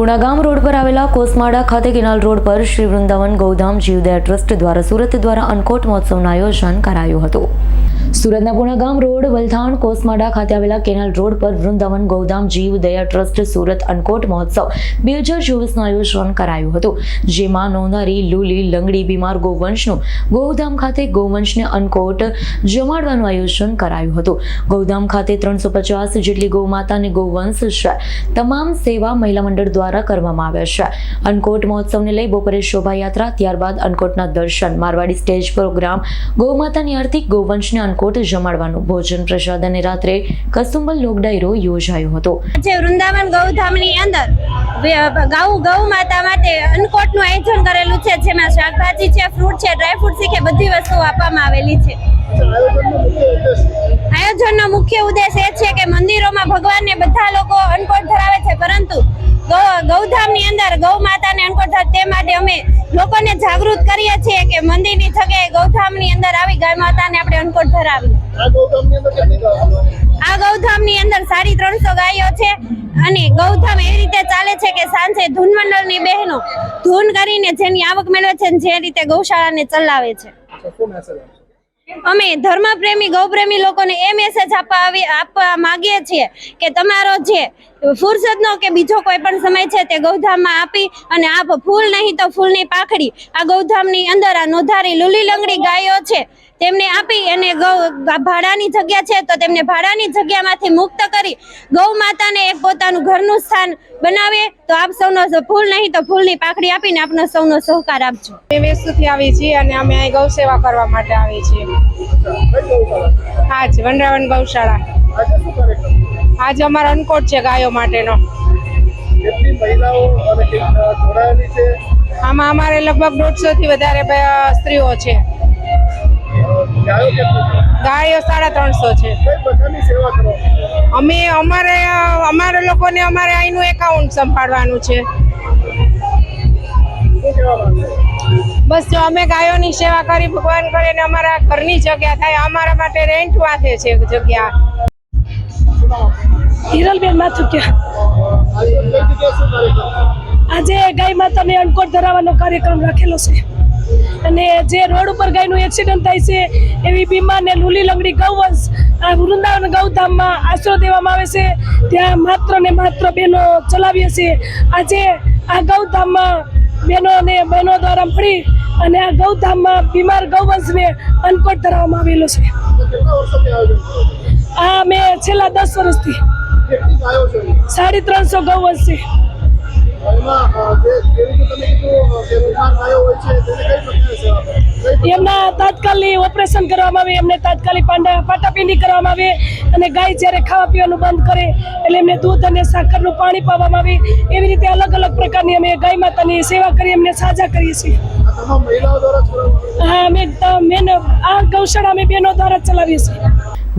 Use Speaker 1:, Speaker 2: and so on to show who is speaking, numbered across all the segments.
Speaker 1: Punagam road પર આવેલા કોસમાડા ખાતે કેનાલ રોડ પર શ્રી વૃંદાવન ગૌધામ જીવદયા ટ્રસ્ટ દ્વારા સુરત દ્વારા અન્નકોટ મહોત્સવનું આયોજન કરાયું હતું. સુરતના પુણાગામ રોડ, વલથાણ, કોસમાડા ખાતે આવેલા કેનાલ રોડ પર વૃંદાવન, ગૌધામ, જીવ, દયા ટ્રસ્ટ, સુરત અન્નકોટ મહોત્સવ બે હજાર ચોવીસનું આયોજન કરાયું હતું, જેમાં નોંધારી, લૂલી, લંગડી, બીમાર ગૌવંશનું ગૌધામ ખાતે ગૌવંશને અન્નકોટ જમાડવાનું આયોજન કરાયું હતું. ગૌધામ ખાતે ત્રણસો પચાસ જેટલી ગૌમાતા અને ગૌવંશ છે તમામ સેવા મહિલા મંડળ દ્વારા કરવામાં આવ્યા છે. અન્નકોટ મહોત્સવને લઈ બપોરે શોભાયાત્રા, ત્યારબાદ અન્નકોટના દર્શન, મારવાડી સ્ટેજ પ્રોગ્રામ, ગૌમાતાની આરતી ગૌવંશને અન્નકોટ જમાડવાનું ભોજન પ્રસાદ અને રાત્રે કસુંબલ લોક ડાયરો યોજાયો હતો.
Speaker 2: જે વૃંદાવન ગૌધામની અંદર ગૌ ગૌ માતા માટે અન્નકોટનું આયોજન કરેલું છે, જેમાં શાકભાજી છે ફ્રૂટ છે ડ્રાયફ્રૂટ છે કે બધી વસ્તુઓ આપવામાં આવેલી છે. આયોજનનો મુખ્ય ઉદ્દેશ એ છે કે મંદિરોમાં ભગવાનને બધા લોકો અન્નકોટ ધરાવે છે, પરંતુ ગૌધામની અંદર ગૌ માતાને અન્નકોટ તે માટે અમે લોકોને જાગૃત કરીએ છીએ કે મંદિરની જગ્યાએ ગૌધામની અંદર આવી ગાય માતાને આપણે અન્નકૂટ ધરાવી આ ગૌધામની અંદર સાડી ત્રણસો ગાયો છે અને ગૌધામ એવી રીતે ચાલે છે કે સાંજે ધૂન મંડળની બહેનો ધૂન કરીને જેની આવક મેળવે છે જે રીતે ગૌશાળાને ચલાવે છે. અમે ધર્મપ્રેમી, ગૌપ્રેમી લોકોને એ મેસેજ આપવા આવી, આપવા માંગીએ છીએ કે તમારો જે ફુરસદનો કે બીજો કોઈ પણ સમય છે તે ગૌધામમાં આપી અને આપ ફૂલ નહીં તો ફૂલની પાખડી આ ગૌધામની અંદર આ નોધારી લૂલી લંગડી ગાયો છે. તેમને આપી અને ગૌ ભાડાની જગ્યા છે તો તેમને ભાડાની જગ્યામાંથી મુક્ત કરી ગૌ માતાને એક પોતાનું ઘરનું સ્થાન બનાવે તો આપ સૌનો ફૂલ નહીં તો ફૂલની પાખડી આપીને આપનો સૌનો સહકાર આપજો.
Speaker 3: અમે વેસુથી આવી છીએ અને અમે અહીં ગૌ સેવા કરવા માટે આવી છીએ. હા જ વનરાવન ગૌશાળા. આજ અમારો અનકોટ છે ગાયો માટેનો. આમાં અમારે લગભગ દોઢસો થી વધારે સ્ત્રીઓ છે. ગાયો સાડા ત્રણસો છે. અમે, અમારે, અમારા લોકોને અમારે અહીંનું એકાઉન્ટ સંભાળવાનું છે. બસ જો અમે ગાયોની સેવા કરી, ભગવાન કરે ને અમારા ઘરની જગ્યા થાય, અમારા માટે રેન્ટ વાંચે છે જગ્યા.
Speaker 4: હિરલબેન ક્યાં આજે ગાય માતાને અણકોટ ધરાવવાનો કાર્યક્રમ રાખેલો છે. અને જે રોડ ઉપર ગાયનું એક્સિડન્ટ થાય છે એવી બીમાર ને લૂલી લંગડી ગૌવંશ આ વૃંદાવન ગૌધામમાં આશરો દેવામાં આવે છે. ત્યાં માત્ર ને માત્ર બહેનો ચલાવીએ છીએ. આજે આ ગૌધામમાં બહેનો અને બહેનો દ્વારા મળી અને આ ગૌધામમાં બીમાર ગૌવંશને અન્નકોટ ધરાવવામાં આવેલો છે. આ મેં છેલ્લા દસ વર્ષથી સાડી ત્રણસો ગૌવંશ છે. એમના તાત્કાલિક ઓપરેશન કરવામાં આવે, એમને તાત્કાલિક પાંડા પાટાપિંડી કરવામાં આવે અને ગાય જ્યારે ખાવા પીવાનું બંધ કરે એટલે એમને દૂધ અને સાકરનું પાણી પાવામાં આવે. એવી રીતે અલગ અલગ પ્રકારની અમે ગાય માતાની સેવા કરી, એમને સાજા કરીએ છીએ. હા, અમે મેન આ ગૌશાળા અમે બહેનો દ્વારા ચલાવીએ છીએ.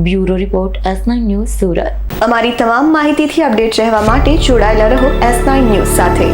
Speaker 1: Bureau report S nine news Surat.
Speaker 5: અમારી તમામ માહિતીથી અપડેટ રહેવા માટે જોડાયેલા રહો એસ નાઇન ન્યૂઝ સાથે.